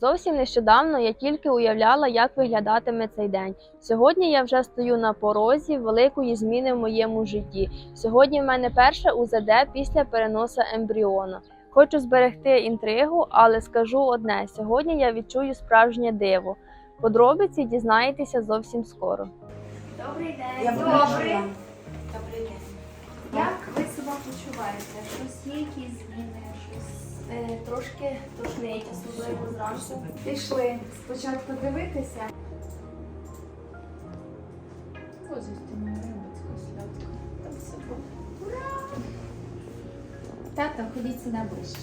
Зовсім нещодавно я тільки уявляла, як виглядатиме цей день. Сьогодні я вже стою на порозі великої зміни в моєму житті. Сьогодні в мене перше УЗД після переносу ембріона. Хочу зберегти інтригу, але скажу одне: сьогодні я відчую справжнє диво. Подробиці дізнаєтеся зовсім скоро. Добрий день. Я Добрий. Добрий. День. Як ви себе почуваєте? Щось є якісь зміни? Щось трошки тошнить, особливо зранку. Пішли спочатку дивитися. Там все було. Ура! Тато, ходіть сюди ближче.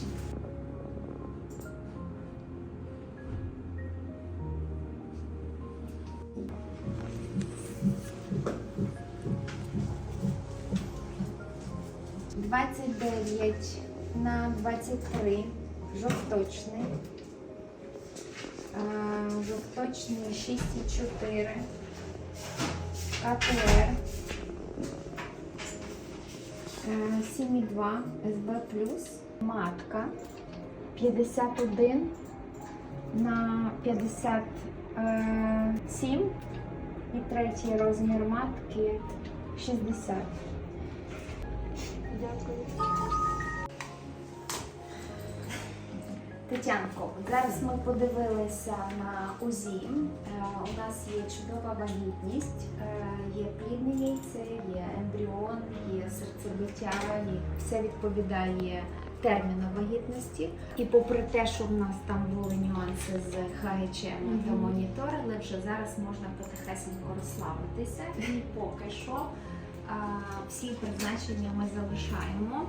Двадцять дев'ять на двадцять три. Жовточний. Жовточний 6,4. КТР. Е, 7,2 СБ+. Матка. 51 на 57. І третій розмір матки 60. Дякую. Тетянко, зараз ми подивилися на УЗІ. Е, У нас є чудова вагітність, е, є плідне яйце, є ембріон, є серцебиття, і все відповідає терміну вагітності. І попри те, що в нас там були нюанси з ХГЧ, ми моніторили, вже зараз можна потихесенько розслабитися. І поки що всі призначення ми залишаємо.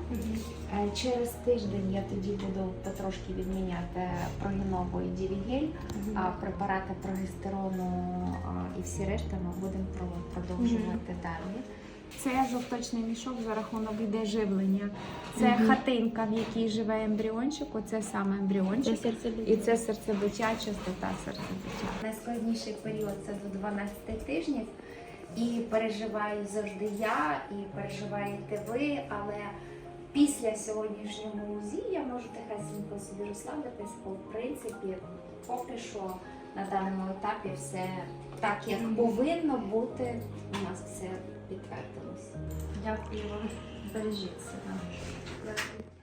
Е, Через тиждень я тоді буду потрошки відміняти прогенову і дівігель, а препарати прогестерону і всі решта ми будемо продовжувати далі. Це жовточний мішок за рахунок іде живлення. Це Мгм. хатинка, в якій живе ембріончик. Оце саме ембріончик. І це серцебиття, частота серцебиття. Найскладніший період це до 12 тижнів. І переживаю завжди я, і переживаєте ви, але після сьогоднішнього УЗІ я можу тихесенько собі розслабитись, бо в принципі поки що на даному етапі все так, як повинно бути, у нас все підтвердилось. Дякую вам. Бережіть себе. Дякую.